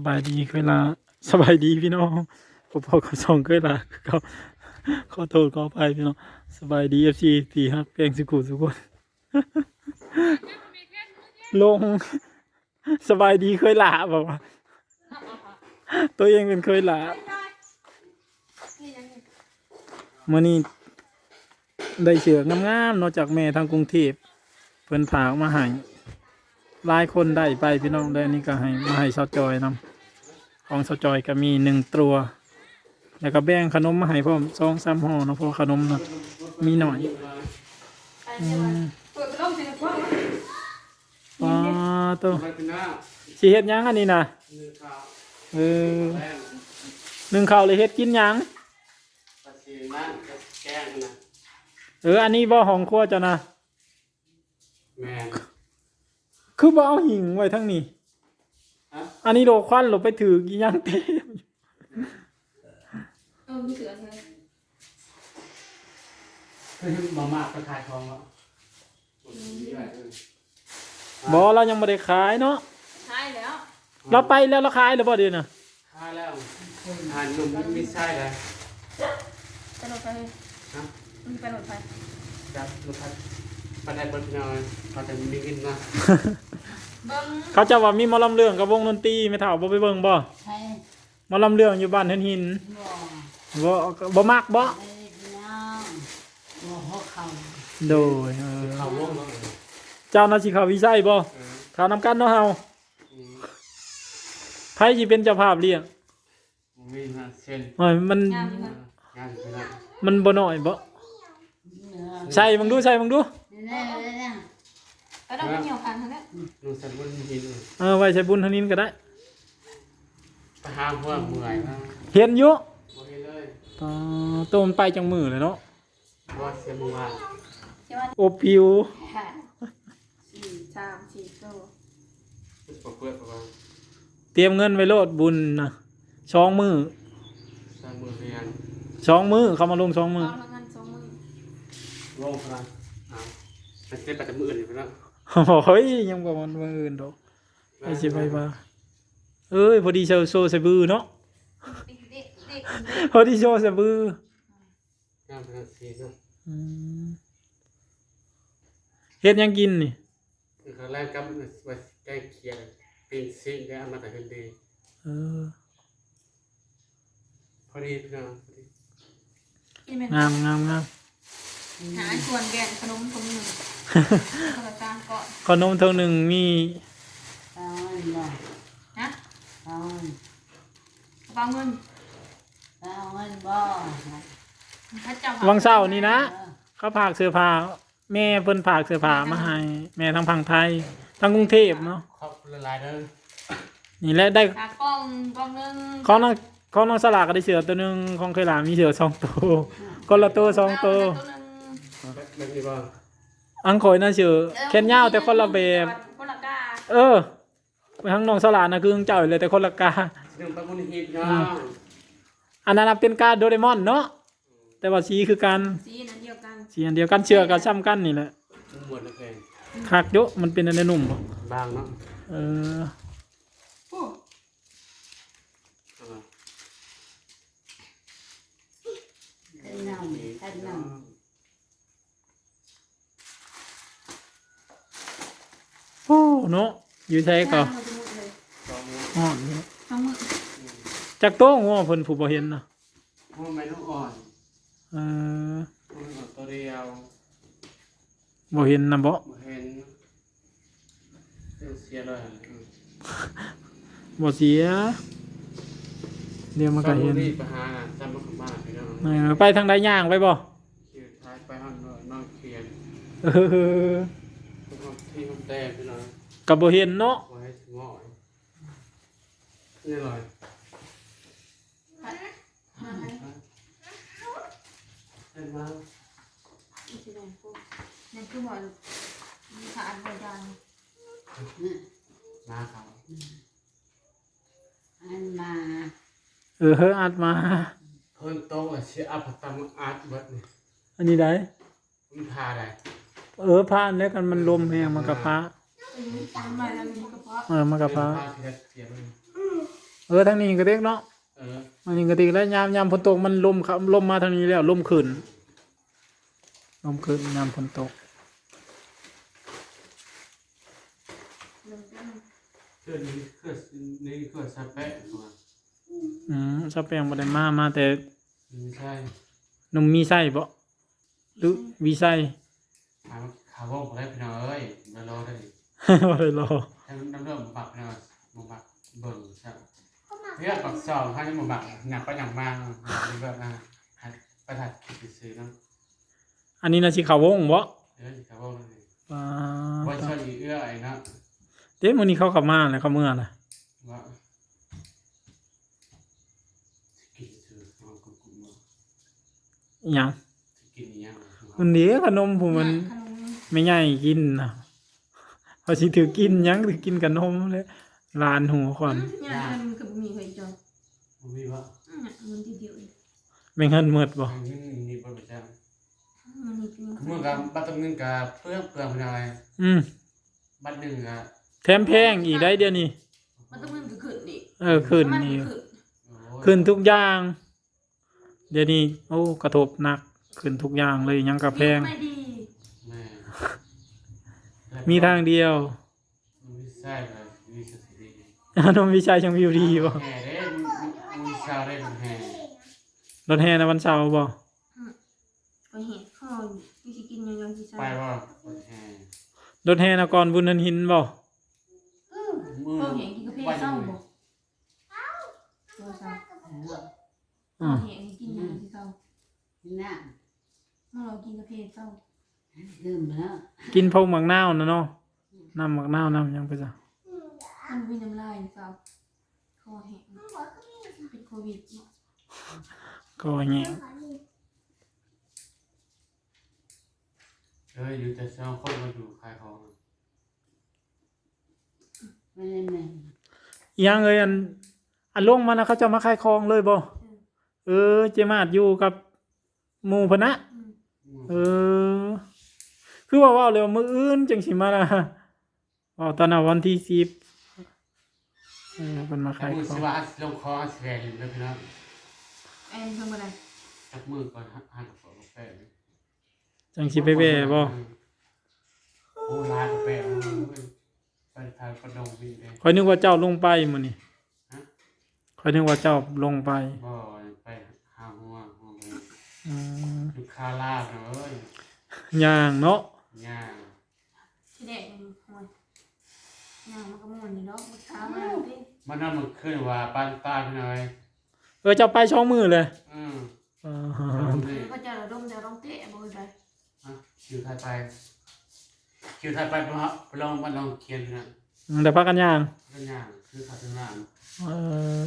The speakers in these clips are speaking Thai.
สบายดีเคยลาสบายดีพี่น้องผมพอเขาส่งเคยลาเขาขอโทษขออภัยพี่น้องสบายดีเอฟซีตีฮักเพียงสุขุสุกคนลงสบายดีเคยลาบอกว่า ตัวเองเป็นเคยลามื่อนี้ได้เชือกงามๆนอกจากแม่ทางกรุงเทพเพิ่นผากมาให้หลายคนได้ไปพี่น้องได้นนี่ก็ให้มาให้ชาวจอยนำ ของสจอยก็มีหนึ่งตัว แล้วก็แบ่งขนมมาให้พร้อมสองสามห่อเนาะเพราะขนมนะมีหน่อยอืมเปิดกระด้งใส่กระเพาะว้าตัวไปเป็นหน้าสิเฮ็ดหยังอันนี้นะหนึ่งข้าวเออแป้งหนึ่งข้าวเลยเฮ็ดกินหยังปลาชีนั่นแกงนะเอออันนี้บ่ห้องครัวเจ้านะแมนคือบ่เอาหิงไว้ทั้งนี้ฮะ อันนี้โดควันลงไปถือกินหยังเต็มเออมีเสือใช่ไหมเฮ้ยมาม่าก็ขายทองแล้วบ่เรายังบ่ได้ขายเนาะใช่แล้ว เราไปแล้วเราขายแล้วบ่เดี๋ยวน่ะขายแล้วอ่านนุ่มไม่ใช่เลยไปรถไฟฮะมันไปรถไฟจับลูกค้าปันไดบนพี่น้อยเขาจะมีกินนะ เบิ้งเขาจะว่ามีหมอลำเรื่องกับวงดนตรีไม่เท่าบ่ไปเบิ่งบ่ใช่หมอลำเรื่องอยู่บ้านเห็นหินบ่บ่บ่มักบ่ได้พี่น้องบ่ฮอกเขาโดยเออเขาวงแล้วเจ้านาสิเขาวิจัยบ่เออเขานำกันเนาะเฮาอืมไผสิเป็นเจ้าภาพเลี้ยงมีนะเส้นเอ้ยมันงามอยู่ค่ะงานพี่น้อยมันบ่น้อยบ่เนื้อใช่มึงดูใช่มึงดูแน่เลยนะ กระด้งมันเหนียวพันทั้งนั้นนุ่งสันบนหินเออไว้ใช้บุญเท่านี้ก็ได้ไปหาหัวเมื่อยมากเห็นอยู่บ่เห็นเลยอ๋อตัวมันไปจังมือเลยเนาะบ่เสียมือว่าใช่ว่าอบผิวค่ะสี่สามสี่โตปกเปื้อนประมาณเตรียมเงินไว้โลดบุญนะช่องมือสามมือเรียนช่องมือเขามาลงช่องมือเอาละเงินสองหมื่นลงพลังอ่ามันจะไปแต่มืออื่นอยู่แล้ว โอ้ยยังบ่มันมืออื่นดอกไอ้สิไปว่าเอ้ยพอดีโชว์โชว์ใส่บือเนาะเด็กเด็กเด็กพอดีโชว์ใส่บืองานเป็นสีเนาะอืมเฮ็ดหยังกินนี่คือครั้งแรกก็มาใกล้เคียงเป็นซิ่งแล้วมาแต่กันดีเออพอดีพี่น้องพอดีกินเป็นงามงามงาม หาส่วนแบ่งขนมถุงหนึ่งคนละจานก่อนขนมเท่าหนึ่งมีเอาเงินบ่นะเอาเงินกระเป๋าเงินเอาเงินบ่พระเจ้าวังเศร้านี่นะเขาผากเสื้อผ้าแม่เพิ่นผากเสื้อผ้ามาให้แม่ทางพังไทยทางกรุงเทพเนาะครอบละลายเด้อนี่แหละได้ขากล้องกล้องหนึงของน้องของน้องสลากก็ได้เสือตัวหนึงของเคยหลามมีเสือสองตัวคนละตัวสองตัวเอาหนึ่ง แบบนี้บ่อังคอยน่าเสือแค่นยาวแต่คนละแบบคนละกาเออไปทางน้องสลากนะคือของเจ้าอยู่เลยแต่คนละกาสินไปมุนฮิตเนาะอันนั้นนะเป็นกาโดเรมอนเนาะแต่ว่าสีคือกันสีนั้นเดียวกันสีอันเดียวกันเชือกกับซ้ำกันนี่แหละหมดแล้วเพลงคักเยอะมันเป็นอันนุ่มบ่บางเนาะเออโอ้เอามาขึ้นน้ำขึ้นน้ โอ้ เนาะอยู่ใช้ก็หน้ามันจะมุดเลยสองมืออ่อนเนาะสองมือจากโต้งว่าเพิ่นผู้บ่เห็นนะหัวไม่ต้องอ่อนเออหัวอ่อนตัวเดียวบ่เห็นนะบ่บ่เห็นเดี๋ยวเสียเลยอืมบ่เสียเดี๋ยวมันก็เห็นสองมือไปหาจำมาของบ้านพี่น้องเออไปทางใดย่างไปบ่ขี่ท้ายไปห้องนอนเคียนเออทุกคนที่มันแดงพี่น้อง ก็บ่เห็นเนาะไว้ถึงหม้อยนี่เลยมาไหนเห็นไหมอีกทีหนึ่งปุ๊บนั่นคือหมอนมีขาอันเดียวกันมาเขาำอันมาเออเฮ้ออัดมา เพิ่นโตอะเสียอัพตัมอาร์ตบัดนี่อันนี้ได้มันพาได้เออพระอันแล้วกันมันลมแฮงมันก็พระทำไมเรามีกระเพาะเออมันก็พระพาที่เสียมันเออทางนี้ก็เด็กเนาะเอออันนี้ก็ติแล้วยามยามฝนตกมันลมครับลมมาทางนี้แล้วลมขึ้นลมขึ้นยามฝนตกเริ่มต้นเครื่องนี้เครื่องนี่เครื่องสเปะตัวอืมชอบแปลงบ่ได้มามาแต่ไม่ใช่นมมีไส้บ่หรือวีไส้ถามข่าวว่าผมได้พี่น้องเอ้ยมารอได้ดิ บ่ได้รอให้มันน้ำเริ่มบักพี่น้องมาบักเบิ่งใช่เรียกบักสองให้ยังมาบักหนักก็อย่างมากนี่แบบนะประทัดคิดซื้อเนาะอันนี้น่ะสิเข้าวงบ่เอ้ยข่าวว่าเลยอ่าว่าชอบอีเอื้อไอ้นะเด้มื้อนี้เขากลับมาแล้วเขาเมื่อน่ะว่ากินซื้อเอากุกุมาอิหยังกินยังมันนี้ขนมผมมันขนมไม่ใหญ่กินน่ะ เขาสิถือกินหยังถือกินกับนมเลยลานหัวก่อนเนี่ยมันคือมีเคยจองมีว่าอืมเงินทีเดียวเองแม่งเงินหมดบ่อันนี้นี่บ่ประจำมันนี่เป็นเมื่อกับบัตรเงินกับเพื่อนเพื่อนพี่น้องอืมบัตรหนึ่งอะแถมแพงอีกได้เดี๋ยวนี้ มันต้องมันคือขึ้นนี่เออขึ้นมันนี่คือขึ้นทุกอย่าง เดี๋ยวนี้โอ้กระทบหนัก ขึ้นทุกอย่างเลยหยังกับแพง ไม่ดีแม่ มีทางเดียวมีใช่เลยมีสติดีนมวิชัยช่างวิวดีบ่แห่เด้มีชาวได้เป็นแห่รถแห่ในะวันเสาร์บ่ก็เห็นข้อวิธีกินยังยังที่ใช่ไปว่าแห่รถแห่นกรบุญนันหินบ่มือก็เห็นกินกาแฟเศร้าบ่โดยเศร้าอ่าเห็นกินยังที่เศร้าน่ะเมื่อเรากินกาแฟเศร้าลืมแล้วกินพวกหมักนาวนะเนาะน้ำหมักนาวน้ำหยังไปจ้ะมันมีน้ำลายเศร้าคอแห้งเป็นโควิดเนาะก็แห้งเอออยู่แต่สองคนมาอยู่ขายของไม่ได้แม่อีหยังเอ้ยอันอันลงมานะเขาจะมาขายของเลยบ่เออเจมาดอยู่กับหมู่พนนะ อืม เออ คือว่าเว่าเลยว่ามื้ออื่นจังสิมานะเว่าตอนน่ะวันที่สิบเออเพิ่นมาแต่ขายมือขอสิงว่าลงคอแสนแล้วพี่น้องแอนทำอะไรจับมือก่อนหันกระเป๋ากาแฟจังสิไปแว่บ่โอ้ลายกาแฟไปทางกระดงวิ่งเลยคอยนึกว่าเจ้าลงไปมื้อนี้ฮะคอยนึกว่าเจ้าลงไปบ่ไปหาหัวหัวไปอืมอยู่คาลาบนะเอ้ยย่างเนาะ ย่างที่แดกมันหอยย่างมันก็ม่วนอยู่เนาะมันช้ามาดิมันนั่นมันขึ้นว่าปานตาพี่น้อยเออเจ้าไปช่องมือเลยอืมเออก็จะระดมจะต้องเตะบ่ไปอะคิวไทยไปคิวไทยไปเพราะลองมาลองเขียนนะแต่พักกันย่างก็ย่างคือขัดเป็นงานเออ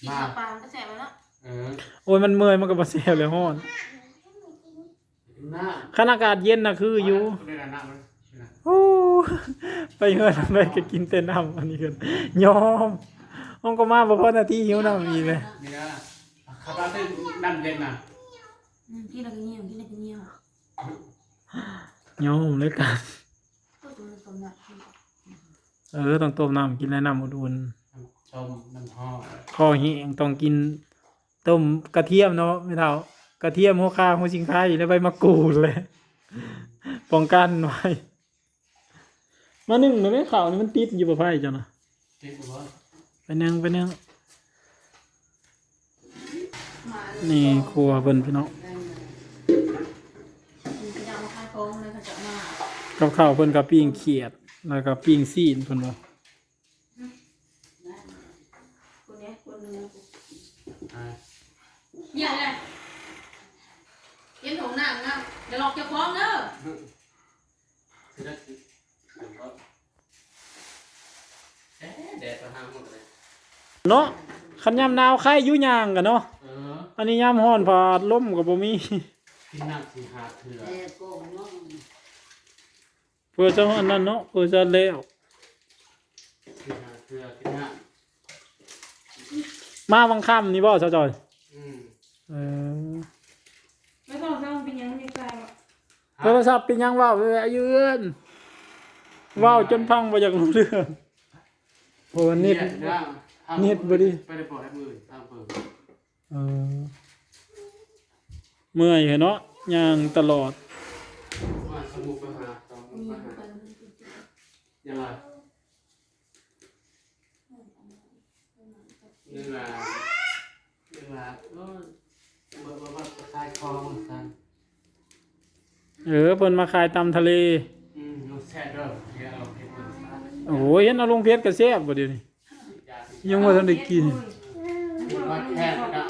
กินกับปลาก็แสบแล้วเนาะเออ โอ้ยมันเมื่อยมันก็บ่เสียเลยฮ้อน หน้าคันอากาศเย็นน่ะคืออยู่เรียนหน้ามันโอ้ไปเฮือนไปก็กินแต่น้ำอันนี้กันยอมห้องก็มาบ่พอนาทีหิวน้ำอีกเลยมีนะข้าวปลาเป็นน้ำเย็นน่ะกินแล้วก็เงียบกินแล้วก็เงียบยอมเลยกันก็ตัวมันสมนักเออต้องต้มน้ำกินแล้วน้ำอุ่นต้มน้ำห่อๆคอแห้งต้องกินต้มกระเทียมเนาะไม่เท่า กระเทียมหัวคาหัวชิงไข่แล้วใบมะกรูดเลยป้องกันไว้มาหนึ่งมันไม่ข่าวนี่มันติดอยู่บ่ไพ่จ้ะนะที่บอกว่าไปนั่งไปนั่งนี่ครัวเพิ่นพี่น้องกับข้าวเพิ่นกับปิ้งเขียด แล้วก็ปิ้งซีนเพิ่นว่าคนนี้คนนึงอ่าเนี่ยเลย นะเดี๋ยวหลอกจะฟ้องเด้อคือนั่นคือเอ๊ะแดดประทางหมดเลยเนาะคันยามหนาวไข่อยู่ย่างกันเนาะเอออันนี้ยามร้อนพาดลมก็บ่มี กินน้ำสีหาเถื่อแต่โกงน้องเพื่อจะอันนั้นเนาะเพื่อจะแล้วสีหาเถื่อกินน้มาวังค่ำนี่บ่เจ้าจอยำอืม เออ ไม่ต้องทำเป็นยังไม่กลายอะ โทรศัพท์เป็นหยังเว้าเอ้ยอายืนเว้าจนพังบ่อยากรู้เรื่องโอ้นิดเนี่ยนะเน็ตบ่ดีไปได้ปล่อยให้มือทางเปิดเออเมื่อยเหรอเนาะย่างตลอดมาสมุกไปหาสมุกมีไปผู้หากันผู้ติดยังไงนี่แหละนี่แหละเออเบิดเบิดเบิดคลายคอมันสั่น เออเพิ่นมาขายตำทะเลอืมเราแซ่บเด้อเดี๋ยวเราเก็บมันซะโอ้ยเห็นเอาลงเพชรก็แซ่บบ่เดี๋ยวนี้ยาสิยังบ่ทันได้กินกินมาแค่นะอ่า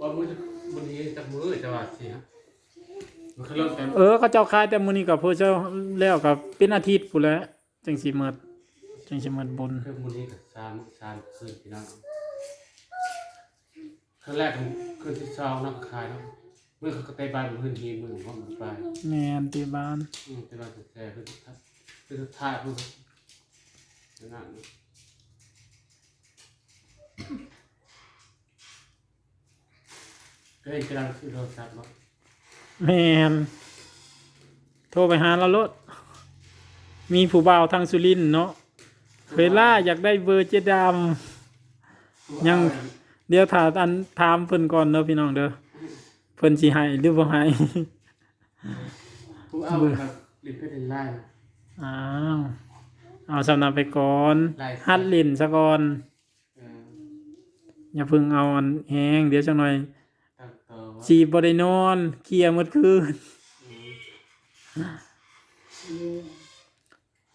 ว่ามือมันนี้จะมือจะว่าสิฮะมันคือเริ่มแต่เออเขาเจ้าขายแต่มื้อนี้ก็เพิ่นเจ้าแล้วก็เป็นอาทิตย์พุ่นแหล้วจังสิหมดจังสิหมดบุญคือมือนี้กับสามสามคืนพี่น้องคืนแรกคืนที่สองนักขายเนาะ เมื่อเขาก็ไปบ้านพื้นที่มือห้องไปแม่นที่บ้านอืมไปบ้านแต่แต่คือทุกท่าคือทุกท่าคือนั่นนะก็เห็นกำลังคือโทรศัพท์เนาะแม่นโทรไปหาเราโลดมีผู้บ่าวทางสุรินทร์เนาะเวลาอยากได้เบอร์เจดำยังเดี๋ยวถามอันถามเพิ่นก่อนเด้อพี่น้องเด้อ เพิ่นสิให้หรือบ่ให้ผู้เอาแบบลิฟต์เป็นไล่นะอ้าวเอาสำนับไปก่อนไล่ฮัดเล่นซะก่อนเอออย่าเพิ่งเอาอันแฮงเดี๋ยวจังหน่อยตั้งตัวว่าสิบ่ได้นอนเคลียร์หมดคืนอืม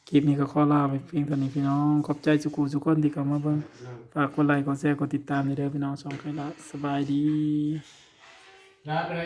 คลิปนี้ก็ขอลาไปเพียงเท่านี้พี่น้อง ขอบใจสุกูสุกคนที่เข้ามาเบิ่งนั่นฝากกดไลค์กดแชร์กดติดตามด้วยเด้อพี่น้องสองใครละสบายดี รับเลย